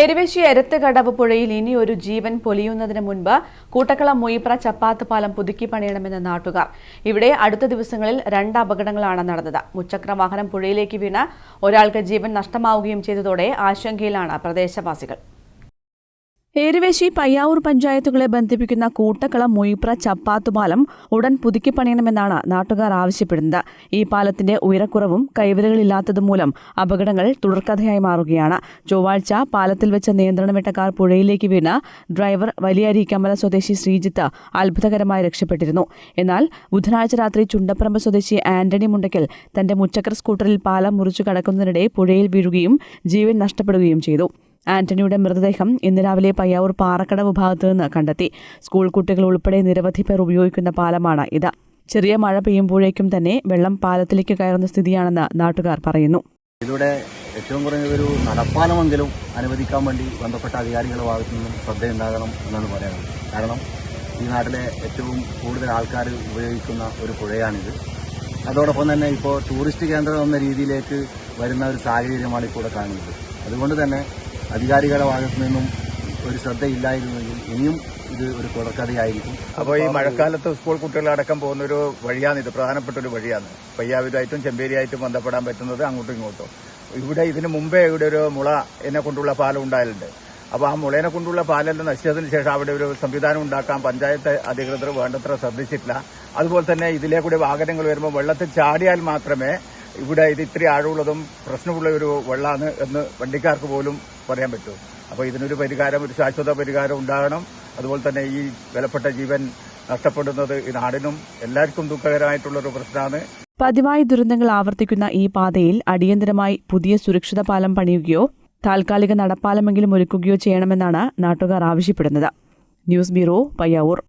എരുവേശി എരത്തുകടവ് പുഴയിൽ ഇനി ഒരു ജീവൻ പൊലിയുന്നതിന് മുൻപ് കൂട്ടക്കളം മൊയ്പ്ര ചപ്പാത്ത് പാലം പുതുക്കി പണിയണമെന്ന് നാട്ടുകാർ. ഇവിടെ അടുത്ത ദിവസങ്ങളിൽ രണ്ട് അപകടങ്ങളാണ് നടന്നത്. മുച്ചക്ര വാഹനം പുഴയിലേക്ക് വീണ് ഒരാൾക്ക് ജീവൻ നഷ്ടമാവുകയും ചെയ്തതോടെ ആശങ്കയിലാണ് പ്രദേശവാസികൾ. ഏരുവേശി പയ്യാവൂർ പഞ്ചായത്തുകളെ ബന്ധിപ്പിക്കുന്ന കൂട്ടക്കളം മൊയ്പ്ര ചപ്പാത്തുപാലം ഉടൻ പുതുക്കി പണിയണമെന്നാണ് നാട്ടുകാർ ആവശ്യപ്പെടുന്നത്. ഈ പാലത്തിന്റെ ഉയരക്കുറവും കൈവരകളില്ലാത്തതുമൂലം അപകടങ്ങൾ തുടർക്കഥയായി മാറുകയാണ്. ചൊവ്വാഴ്ച പാലത്തിൽ വെച്ച നിയന്ത്രണം വിട്ട കാർ പുഴയിലേക്ക് വീണ ഡ്രൈവർ വലിയരി കമല സ്വദേശി ശ്രീജിത്ത് അത്ഭുതകരമായി രക്ഷപ്പെട്ടിരുന്നു. എന്നാൽ ബുധനാഴ്ച രാത്രി ചുണ്ടപ്പറമ്പ് സ്വദേശി ആന്റണി മുണ്ടയ്ക്കൽ തന്റെ മുച്ചക്ര സ്കൂട്ടറിൽ പാലം മുറിച്ചു കടക്കുന്നതിനിടെ പുഴയിൽ വീഴുകയും ജീവൻ നഷ്ടപ്പെടുകയും ചെയ്തു. ആന്റണിയുടെ മൃതദേഹം ഇന്ന് രാവിലെ പയ്യാവൂർ പാറക്കടവ് ഭാഗത്തു നിന്ന് കണ്ടെത്തി. സ്കൂൾ കുട്ടികൾ ഉൾപ്പെടെ നിരവധി പേർ ഉപയോഗിക്കുന്ന പാലമാണ് ഇത്. ചെറിയ മഴ പെയ്യുമ്പോഴേക്കും തന്നെ വെള്ളം പാലത്തിലേക്ക് കയറുന്ന സ്ഥിതിയാണെന്ന് നാട്ടുകാർ പറയുന്നു. ഇതിലൂടെ ഏറ്റവും കുറഞ്ഞതൊരു നടപ്പാലമെങ്കിലും അനുവദിക്കാൻ വേണ്ടി ബന്ധപ്പെട്ട അധികാരികളുടെ ഭാഗത്തു നിന്നും ശ്രദ്ധയുണ്ടാകണം എന്നാണ് പറയുന്നത് കാരണം ഈ നാട്ടിലെ ഏറ്റവും കൂടുതൽ ആൾക്കാർ ഉപയോഗിക്കുന്ന ഒരു പുഴയാണിത്. അതോടൊപ്പം തന്നെ ഇപ്പോൾ ടൂറിസ്റ്റ് കേന്ദ്രം എന്ന രീതിയിലേക്ക് വരുന്ന ഒരു സാഹചര്യമാണ് ഇപ്പോൾ കാണുന്നത്. അതുകൊണ്ട് തന്നെ അധികാരികളുടെ ഭാഗത്തു നിന്നും ഒരു ശ്രദ്ധയില്ലായിരുന്നെങ്കിൽ ഇനിയും ഇത് ഒരു തുടർക്കഥയായിരിക്കും. അപ്പോൾ ഈ മഴക്കാലത്ത് സ്കൂൾ കുട്ടികളടക്കം പോകുന്ന ഒരു വഴിയാണ് ഇത്. പ്രധാനപ്പെട്ട ഒരു വഴിയാണ്. പയ്യാവൂരായിട്ടും ചെമ്പേരിയായിട്ടും ബന്ധപ്പെടാൻ പറ്റുന്നത് അങ്ങോട്ടും ഇങ്ങോട്ടും. ഇവിടെ ഇതിന് മുമ്പേ ഇവിടെ ഒരു മുള എന്നെ കൊണ്ടുള്ള പാലം ഉണ്ടായാലുണ്ട്. അപ്പോൾ ആ മുളേനെ കൊണ്ടുള്ള പാലെല്ലാം നശിച്ചതിന് ശേഷം അവിടെ ഒരു സംവിധാനം ഉണ്ടാക്കാൻ പഞ്ചായത്ത് അധികൃതർ വേണ്ടത്ര ശ്രദ്ധിച്ചിട്ടില്ല. അതുപോലെ തന്നെ ഇതിലെ വാഹനങ്ങൾ വരുമ്പോൾ വെള്ളത്തിൽ ചാടിയാൽ മാത്രമേ ഇവിടെ ഇത് ഇത്ര ആഴമുള്ളതും പ്രശ്നമുള്ള ഒരു വെള്ളമാണ് എന്ന് വണ്ടിക്കാർക്ക് പോലും പറയാൻ പറ്റും. അപ്പോൾ ഇതിനൊരു പരിഹാരം ഒരു ശാശ്വത പരിഹാരം ഉണ്ടാകണം. അതുപോലെ തന്നെ ഈ വിലപ്പെട്ട ജീവൻ നഷ്ടപ്പെടുന്നത് ഈ നാടിനും എല്ലാവർക്കും ദുഃഖകരമായിട്ടുള്ളൊരു പ്രശ്നമാണ്. പതിവായി ദുരന്തങ്ങൾ ആവർത്തിക്കുന്ന ഈ പാതയിൽ അടിയന്തരമായി പുതിയ സുരക്ഷിത പാലം പണിയുകയോ താൽക്കാലിക നടപ്പാലമെങ്കിലും ഒരുക്കുകയോ ചെയ്യണമെന്നാണ് നാട്ടുകാർ ആവശ്യപ്പെടുന്നത്. News bureau Payyavoor.